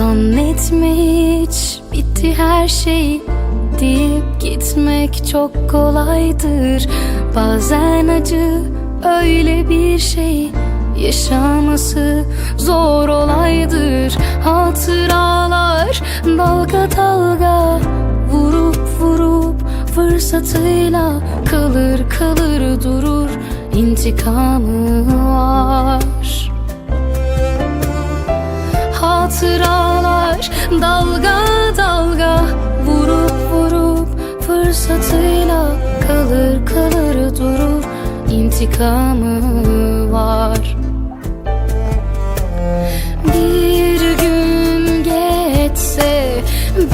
Zannetme hiç bitti her şey deyip gitmek çok kolaydır. Bazen acı öyle bir şey yaşaması zor olaydır. Hatıralar dalga dalga vurup vurup fırsatıyla kalır kalır durur intikamı var. Hatıralar fırsatıyla kalır kalır durur intikamı var. Bir gün geçse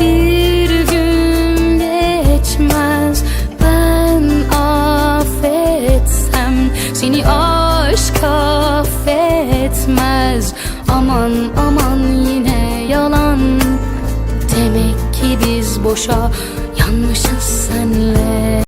bir gün geçmez ben affetsem seni aşk affetmez aman aman yine yalan demek ki biz boşa yanmışız senle